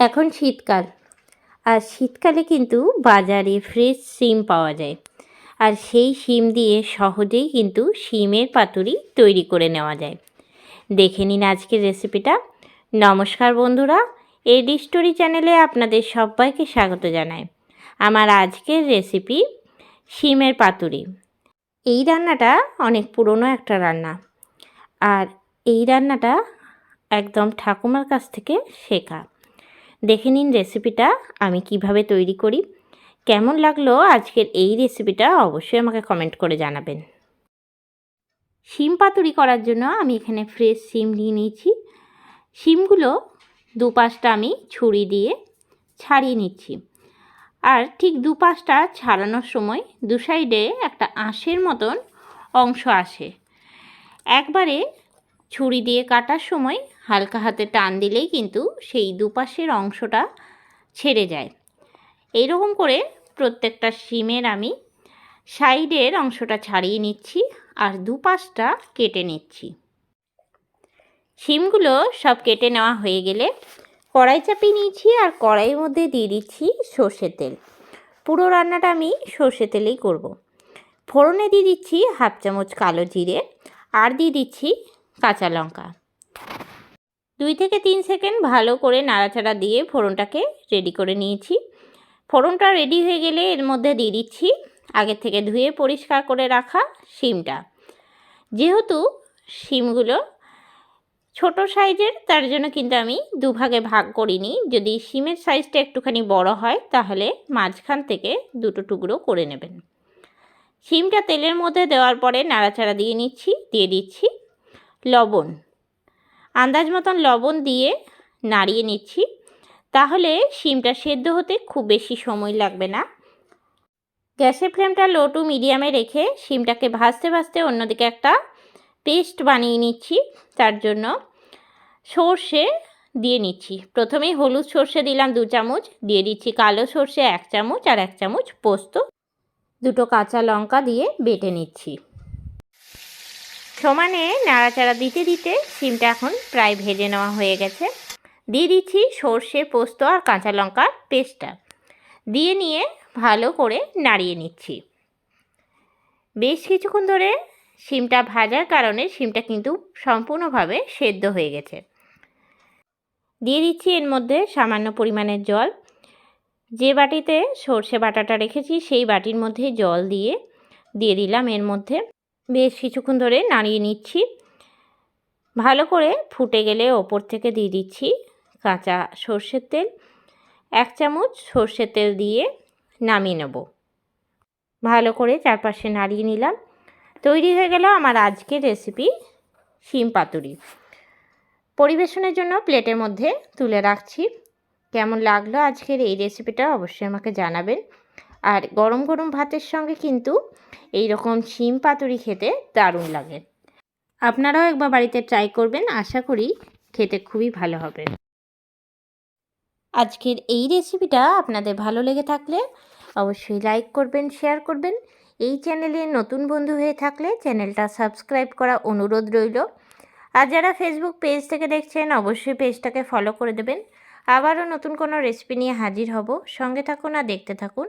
এখন শীতকাল। আর শীতকালে কিন্তু বাজারে ফ্রেশ শিম পাওয়া যায়। আর সেই শিম দিয়ে সহজেই কিন্তু শিমের পাতুরি তৈরি করে নেওয়া যায়। দেখে নিন আজকের রেসিপিটা নমস্কার বন্ধুরা এডি স্টোরি চ্যানেলে আপনাদের সবাইকে স্বাগত জানাই। আমার আজকের রেসিপি শিমের পাতুরি। এই রান্নাটা অনেক পুরনো একটা রান্না। আর এই রান্নাটা একদম ঠাকুমার কাছ থেকে শেখা। দেখে নিন রেসিপিটা আমি কীভাবে তৈরি করি। কেমন লাগল আজকের এই রেসিপিটা অবশ্যই আমাকে কমেন্ট করে জানাবেন। শিম পাতুরি করার জন্য আমি এখানে ফ্রেশ শিম নিয়ে নিয়েছি। শিমগুলো দুপাশটা আমি ছুরি দিয়ে ছাড়িয়ে নিচ্ছি। আর ঠিক দুপাশটা ছাড়ানোর সময় দু সাইডে একটা আঁশের মতন অংশ আসে। একবারে ছুরি দিয়ে কাটার সময় হালকা হাতে টান দিলেই কিন্তু সেই দুপাশের অংশটা ছেড়ে যায়। এইরকম করে প্রত্যেকটা সিমের আমি সাইডের অংশটা ছাড়িয়ে নিচ্ছি আর দুপাশটা কেটে নিচ্ছি। সিমগুলো সব কেটে নেওয়া হয়ে গেলে কড়াই চাপিয়ে নিয়েছি আর কড়াইয়ের মধ্যে দিয়ে দিচ্ছি সর্ষের তেল। পুরো রান্নাটা আমি সর্ষে তেলেই করব। ফোড়নে দিয়ে দিচ্ছি হাফ চামচ কালো জিরে আর দিয়ে দিচ্ছি কাঁচা লঙ্কা। দুই থেকে তিন সেকেন্ড ভালো করে নাড়াচাড়া দিয়ে ফোড়নটাকে রেডি করে নিয়েছি। ফোড়নটা রেডি হয়ে গেলে এর মধ্যে দিয়ে দিচ্ছি আগে থেকে ধুয়ে পরিষ্কার করে রাখা শিমটা। যেহেতু শিমগুলো ছোট সাইজের, তার জন্য কিন্তু আমি দুভাগে ভাগ করিনি। যদি শিমের সাইজটা একটুখানি বড় হয়, তাহলে মাঝখান থেকে দুটো টুকরো করে নেবেন। শিমটা তেলের মধ্যে দেওয়ার পরে নাড়াচাড়া দিয়ে নিচ্ছি, দিয়ে দিচ্ছি লবণ। আন্দাজ মতন লবণ দিয়ে নাড়িয়ে নিচ্ছি। তাহলে শিমটা সেদ্ধ হতে খুব বেশি সময় লাগবে না। গ্যাসের ফ্লেমটা লো টু মিডিয়ামে রেখে শিমটাকে ভাজতে ভাজতে অন্যদিকে একটা পেস্ট বানিয়ে নিচ্ছি। তার জন্য সর্ষে দিয়ে নিচ্ছি। প্রথমেই হলুদ সর্ষে দিলাম দু চামচ, দিয়ে দিচ্ছি কালো সর্ষে এক চামচ আর এক চামচ পোস্ত। দুটো কাঁচা লঙ্কা দিয়ে বেটে নিচ্ছি। সমানে নাড়াচাড়া দিতে দিতে সিমটা এখন প্রায় ভেজে নেওয়া হয়ে গেছে। দিয়ে দিচ্ছি সর্ষে, পোস্ত আর কাঁচা লঙ্কার পেস্টটা। দিয়ে নিয়ে ভালো করে নাড়িয়ে নিচ্ছি। বেশ কিছুক্ষণ ধরে সিমটা ভাজার কারণে সিমটা কিন্তু সম্পূর্ণভাবে সেদ্ধ হয়ে গেছে। দিয়ে দিচ্ছি এর মধ্যে সামান্য পরিমাণের জল। যে বাটিতে সর্ষে বাটাটা রেখেছি, সেই বাটির মধ্যে জল দিয়ে দিয়ে দিলাম এর মধ্যে। বেশ কিছুক্ষণ ধরে নাড়িয়ে নিচ্ছি। ভালো করে ফুটে গেলে ওপর থেকে দিয়ে দিচ্ছি কাঁচা সর্ষের তেল। এক চামচ সর্ষের তেল দিয়ে নামিয়ে নেব। ভালো করে চারপাশে নাড়িয়ে নিলাম। তৈরি হয়ে গেল আমার আজকের রেসিপি শিম পাতুরি। পরিবেশনের জন্য প্লেটের মধ্যে তুলে রাখছি। কেমন লাগল আজকের এই রেসিপিটা অবশ্যই আমাকে জানাবেন। আর গরম গরম ভাতের সঙ্গে কিন্তু এই রকম শিম পাতুরি খেতে দারুণ লাগে। আপনারাও একবার বাড়িতে ট্রাই করবেন, আশা করি খেতে খুবই ভালো হবে। আজকের এই রেসিপিটা আপনাদের ভালো লেগে থাকলে অবশ্যই লাইক করবেন শেয়ার করবেন। এই চ্যানেলে নতুন বন্ধু হয়ে থাকলে চ্যানেলটা সাবস্ক্রাইব করা অনুরোধ রইল। আর যারা ফেসবুক পেজ থেকে দেখছেন, অবশ্যই পেজটাকে ফলো করে দেবেন। আবারও নতুন কোনো রেসিপি নিয়ে হাজির হব। সঙ্গে থাকুন আর দেখতে থাকুন।